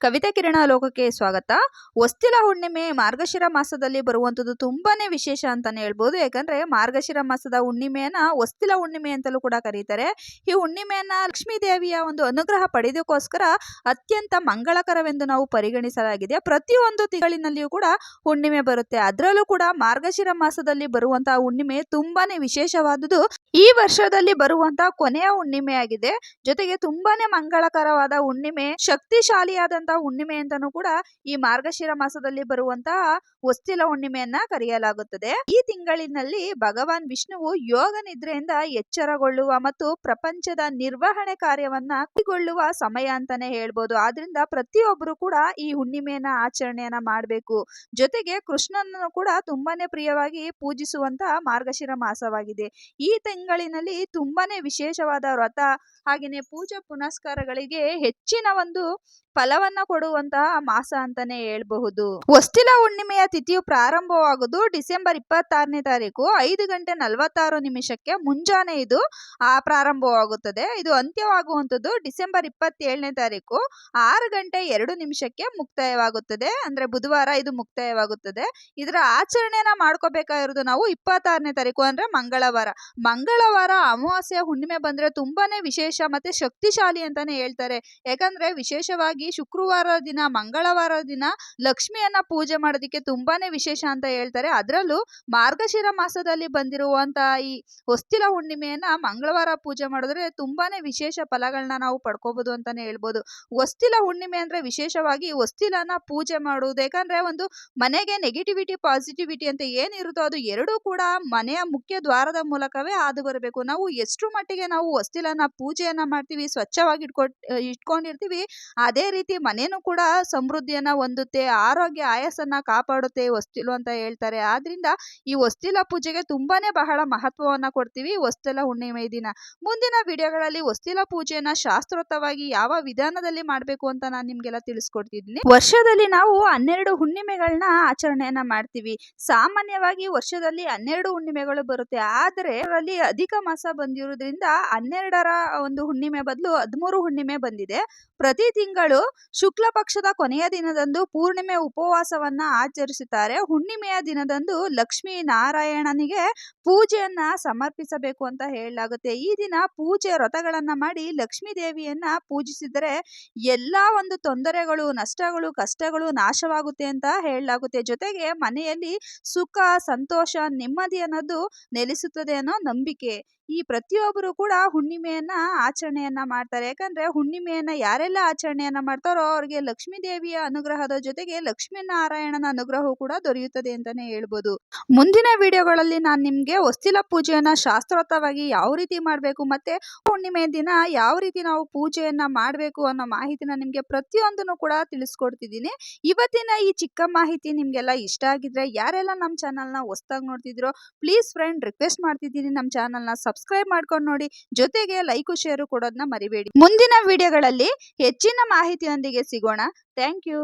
ಕವಿತಾ ಕಿರಣ ಲೋಕಕ್ಕೆ ಸ್ವಾಗತ. ಹೊಸ್ತಿಲ ಹುಣ್ಣಿಮೆ ಮಾರ್ಗಶಿರ ಮಾಸದಲ್ಲಿ ಬರುವಂಥದ್ದು ತುಂಬಾನೇ ವಿಶೇಷ ಅಂತಾನೆ ಹೇಳ್ಬೋದು. ಯಾಕಂದ್ರೆ ಮಾರ್ಗಶಿರ ಮಾಸದ ಹುಣ್ಣಿಮೆಯನ್ನ ಹೊಸ್ತಿಲ ಹುಣ್ಣಿಮೆ ಅಂತಲೂ ಕೂಡ ಕರೀತಾರೆ. ಈ ಹುಣ್ಣಿಮೆಯನ್ನ ಲಕ್ಷ್ಮೀ ದೇವಿಯ ಒಂದು ಅನುಗ್ರಹ ಪಡೆಯೋದಕ್ಕೋಸ್ಕರ ಅತ್ಯಂತ ಮಂಗಳಕರವೆಂದು ನಾವು ಪರಿಗಣಿಸಲಾಗಿದೆ. ಪ್ರತಿಯೊಂದು ತಿಂಗಳಿನಲ್ಲಿಯೂ ಕೂಡ ಹುಣ್ಣಿಮೆ ಬರುತ್ತೆ. ಅದರಲ್ಲೂ ಕೂಡ ಮಾರ್ಗಶಿರ ಮಾಸದಲ್ಲಿ ಬರುವಂತಹ ಹುಣ್ಣಿಮೆ ತುಂಬಾನೇ ವಿಶೇಷವಾದುದು ಈ ವರ್ಷದಲ್ಲಿ ಬರುವಂತಹ ಕೊನೆಯ ಹುಣ್ಣಿಮೆಯಾಗಿದೆ. ಜೊತೆಗೆ ತುಂಬಾನೇ ಮಂಗಳಕರವಾದ ಹುಣ್ಣಿಮೆ ಶಕ್ತಿಶಾಲಿಯಾದಂತಹ ಹುಣ್ಣಿಮೆ ಅಂತಾನೂ ಕೂಡ ಈ ಮಾರ್ಗಶಿರ ಮಾಸದಲ್ಲಿ ಬರುವಂತಹ ಹೊಸ್ತಿಲ ಹುಣ್ಣಿಮೆಯನ್ನ ಕರೆಯಲಾಗುತ್ತದೆ. ಈ ತಿಂಗಳಿನಲ್ಲಿ ಭಗವಾನ್ ವಿಷ್ಣುವು ಯೋಗ ನಿದ್ರೆಯಿಂದ ಎಚ್ಚರಗೊಳ್ಳುವ ಮತ್ತು ಪ್ರಪಂಚದ ನಿರ್ವಹಣೆ ಕಾರ್ಯವನ್ನ ಕೈಗೊಳ್ಳುವ ಸಮಯ ಅಂತಾನೆ ಹೇಳ್ಬೋದು. ಆದ್ರಿಂದ ಪ್ರತಿಯೊಬ್ಬರು ಕೂಡ ಈ ಹುಣ್ಣಿಮೆಯನ್ನ ಆಚರಣೆಯನ್ನ ಮಾಡಬೇಕು. ಜೊತೆಗೆ ಕೃಷ್ಣನನ್ನು ಕೂಡ ತುಂಬಾನೇ ಪ್ರಿಯವಾಗಿ ಪೂಜಿಸುವಂತಹ ಮಾರ್ಗಶಿರ ಮಾಸವಾಗಿದೆ. ಈ ತಿಂಗಳಿನಲ್ಲಿ ತುಂಬಾನೇ ವಿಶೇಷವಾದ ವ್ರತ ಹಾಗೆಯೇ ಪೂಜಾ ಪುನಸ್ಕಾರಗಳಿಗೆ ಹೆಚ್ಚಿನ ಒಂದು ಫಲವನ್ನ ಕೊಡುವಂತಹ ಮಾಸ ಅಂತಾನೆ ಹೇಳ್ಬಹುದು. ಹೊಸ್ತಿಲ ಹುಣ್ಣಿಮೆಯ ತಿಥಿಯು ಪ್ರಾರಂಭವಾಗುವುದು ಡಿಸೆಂಬರ್ ಇಪ್ಪತ್ತಾರನೇ ತಾರೀಕು, ಐದು ಗಂಟೆ ನಲವತ್ತಾರು ನಿಮಿಷಕ್ಕೆ ಮುಂಜಾನೆ ಇದು, ಆ, ಪ್ರಾರಂಭವಾಗುತ್ತದೆ. ಇದು ಅಂತ್ಯವಾಗುವಂಥದ್ದು ಡಿಸೆಂಬರ್ ಇಪ್ಪತ್ತೇಳನೇ ತಾರೀಕು, ಆರು ಗಂಟೆ ಎರಡು ನಿಮಿಷಕ್ಕೆ ಮುಕ್ತಾಯವಾಗುತ್ತದೆ. ಅಂದ್ರೆ ಬುಧವಾರ ಇದು ಮುಕ್ತಾಯವಾಗುತ್ತದೆ. ಇದರ ಆಚರಣೆನ ಮಾಡ್ಕೋಬೇಕಾಗಿರೋದು ನಾವು ಇಪ್ಪತ್ತಾರನೇ ತಾರೀಕು ಅಂದ್ರೆ ಮಂಗಳವಾರ. ಮಂಗಳವಾರ ಅಮಾವಾಸ್ಯ ಹುಣ್ಣಿಮೆ ಬಂದ್ರೆ ತುಂಬಾನೇ ವಿಶೇಷ ಮತ್ತೆ ಶಕ್ತಿಶಾಲಿ ಅಂತಾನೆ ಹೇಳ್ತಾರೆ. ಯಾಕಂದ್ರೆ ವಿಶೇಷವಾಗಿ ಶುಕ್ರವಾರ ದಿನ, ಮಂಗಳವಾರ ದಿನ ಲಕ್ಷ್ಮಿಯನ್ನ ಪೂಜೆ ಮಾಡೋದಕ್ಕೆ ತುಂಬಾನೇ ವಿಶೇಷ ಅಂತ ಹೇಳ್ತಾರೆ. ಅದರಲ್ಲೂ ಮಾರ್ಗಶಿರ ಮಾಸದಲ್ಲಿ ಬಂದಿರುವಂತಹ ಈ ಹೊಸ್ತಿಲ ಹುಣ್ಣಿಮೆಯನ್ನ ಮಂಗಳವಾರ ಪೂಜೆ ಮಾಡಿದ್ರೆ ತುಂಬಾನೇ ವಿಶೇಷ ಫಲಗಳನ್ನ ನಾವು ಪಡ್ಕೋಬಹುದು ಅಂತಾನೆ ಹೇಳ್ಬೋದು. ಹೊಸ್ತಿಲ ಹುಣ್ಣಿಮೆ ಅಂದ್ರೆ ವಿಶೇಷವಾಗಿ ಹೊಸ್ತಿಲನ ಪೂಜೆ ಮಾಡುವುದು ಯಾಕಂದ್ರೆ ಒಂದು ಮನೆಗೆ ನೆಗೆಟಿವಿಟಿ ಪಾಸಿಟಿವಿಟಿ ಅಂತ ಏನಿರುತ್ತೋ ಅದು ಎರಡೂ ಕೂಡ ಮನೆಯ ಮುಖ್ಯ ದ್ವಾರದ ಮೂಲಕವೇ ಹಾದು ಬರಬೇಕು ನಾವು ಎಷ್ಟು ಮಟ್ಟಿಗೆ ನಾವು ಹೊಸ್ತಿಲನ ಪೂಜೆಯನ್ನ ಮಾಡ್ತೀವಿ, ಸ್ವಚ್ಛವಾಗಿ ಇಟ್ಕೊ ಇಟ್ಕೊಂಡಿರ್ತೀವಿ, ಅದೇ ರೀತಿ ಮನೇನು ಕೂಡ ಸಮೃದ್ಧಿಯನ್ನ ಹೊಂದುತ್ತೆ, ಆರೋಗ್ಯ ಆಯಸ್ಸನ್ನ ಕಾಪಾಡುತ್ತೆ ಹೊಸ್ತಿಲು ಅಂತ ಹೇಳ್ತಾರೆ. ಆದ್ರಿಂದ ಈ ಹೊಸ್ತಿಲ ಪೂಜೆಗೆ ತುಂಬಾನೇ ಬಹಳ ಮಹತ್ವವನ್ನ ಕೊಡ್ತೀವಿ ಹೊಸ್ತಿಲ ಹುಣ್ಣಿಮೆ ದಿನ. ಮುಂದಿನ ವಿಡಿಯೋಗಳಲ್ಲಿ ಹೊಸ್ತಿಲ ಪೂಜೆಯನ್ನ ಶಾಸ್ತ್ರೋತ್ತವಾಗಿ ಯಾವ ವಿಧಾನದಲ್ಲಿ ಮಾಡಬೇಕು ಅಂತ ನಾನು ನಿಮ್ಗೆಲ್ಲ ತಿಳಿಸ್ಕೊಡ್ತಿದ್ದೀನಿ. ವರ್ಷದಲ್ಲಿ ನಾವು ಹನ್ನೆರಡು ಹುಣ್ಣಿಮೆಗಳನ್ನ ಆಚರಣೆಯನ್ನ ಮಾಡ್ತೀವಿ. ಸಾಮಾನ್ಯವಾಗಿ ವರ್ಷದಲ್ಲಿ ಹನ್ನೆರಡು ಹುಣ್ಣಿಮೆಗಳು ಬರುತ್ತೆ. ಆದರೆ ಅದರಲ್ಲಿ ಅಧಿಕ ಮಾಸ ಬಂದಿರೋದ್ರಿಂದ ಹನ್ನೆರಡರ ಒಂದು ಹುಣ್ಣಿಮೆ ಬದಲು ಹದಿಮೂರು ಹುಣ್ಣಿಮೆ ಬಂದಿದೆ. ಪ್ರತಿ ತಿಂಗಳು ಶುಕ್ಲ ಪಕ್ಷದ ಕೊನೆಯ ದಿನದಂದು ಪೂರ್ಣಿಮೆ ಉಪವಾಸವನ್ನ ಆಚರಿಸುತ್ತಾರೆ. ಹುಣ್ಣಿಮೆಯ ದಿನದಂದು ಲಕ್ಷ್ಮೀ ನಾರಾಯಣನಿಗೆ ಪೂಜೆಯನ್ನ ಸಮರ್ಪಿಸಬೇಕು ಅಂತ ಹೇಳಲಾಗುತ್ತೆ. ಈ ದಿನ ಪೂಜೆ ವ್ರತಗಳನ್ನ ಮಾಡಿ ಲಕ್ಷ್ಮೀ ದೇವಿಯನ್ನ ಪೂಜಿಸಿದರೆ ಎಲ್ಲಾ ಒಂದು ತೊಂದರೆಗಳು, ನಷ್ಟಗಳು, ಕಷ್ಟಗಳು ನಾಶವಾಗುತ್ತೆ ಅಂತ ಹೇಳಲಾಗುತ್ತೆ. ಜೊತೆಗೆ ಮನೆಯಲ್ಲಿ ಸುಖ, ಸಂತೋಷ, ನೆಮ್ಮದಿ ಅನ್ನೋದು ನೆಲೆಸುತ್ತದೆ ಅನ್ನೋ ನಂಬಿಕೆ. ಈ ಪ್ರತಿಯೊಬ್ಬರು ಕೂಡ ಹುಣ್ಣಿಮೆಯನ್ನ ಆಚರಣೆಯನ್ನ ಮಾಡ್ತಾರೆ. ಯಾಕಂದ್ರೆ ಹುಣ್ಣಿಮೆಯನ್ನ ಯಾರೆಲ್ಲ ಆಚರಣೆಯನ್ನ ಮಾಡ್ತಾರೋ ಅವ್ರಿಗೆ ಲಕ್ಷ್ಮೀ ದೇವಿಯ ಅನುಗ್ರಹದ ಜೊತೆಗೆ ಲಕ್ಷ್ಮೀ ನಾರಾಯಣನ ಅನುಗ್ರಹವು ಕೂಡ ದೊರೆಯುತ್ತದೆ ಅಂತಾನೆ ಹೇಳ್ಬೋದು. ಮುಂದಿನ ವಿಡಿಯೋಗಳಲ್ಲಿ ನಾನು ನಿಮ್ಗೆ ಹೊಸ್ತಿಲ ಪೂಜೆಯನ್ನ ಶಾಸ್ತ್ರೋತ್ತವಾಗಿ ಯಾವ ರೀತಿ ಮಾಡಬೇಕು ಮತ್ತೆ ಹುಣ್ಣಿಮೆ ದಿನ ಯಾವ ರೀತಿ ನಾವು ಪೂಜೆಯನ್ನ ಮಾಡಬೇಕು ಅನ್ನೋ ಮಾಹಿತಿನ ನಿಮ್ಗೆ ಪ್ರತಿಯೊಂದನ್ನು ಕೂಡ ತಿಳಿಸ್ಕೊಡ್ತಿದ್ದೀನಿ. ಇವತ್ತಿನ ಈ ಚಿಕ್ಕ ಮಾಹಿತಿ ನಿಮ್ಗೆಲ್ಲ ಇಷ್ಟ ಆಗಿದ್ರೆ ಯಾರೆಲ್ಲ ನಮ್ಮ ಚಾನಲ್ನ ಹೊಸ್ದಾಗಿ ನೋಡ್ತಿದ್ರೋ ಪ್ಲೀಸ್ ಫ್ರೆಂಡ್ ರಿಕ್ವೆಸ್ಟ್ ಮಾಡ್ತಿದ್ದೀನಿ. ನಮ್ಮ ಚಾನಲ್ನ ಸಬ್ಸ್ಕ್ರೈಬ್ ಮಾಡ್ಕೊಂಡು ನೋಡಿ. ಜೊತೆಗೆ ಲೈಕು ಶೇರು ಕೊಡೋದನ್ನ ಮರಿಬೇಡಿ. ಮುಂದಿನ ವಿಡಿಯೋಗಳಲ್ಲಿ ಹೆಚ್ಚಿನ ಮಾಹಿತಿಯೊಂದಿಗೆ ಸಿಗೋಣ. Thank you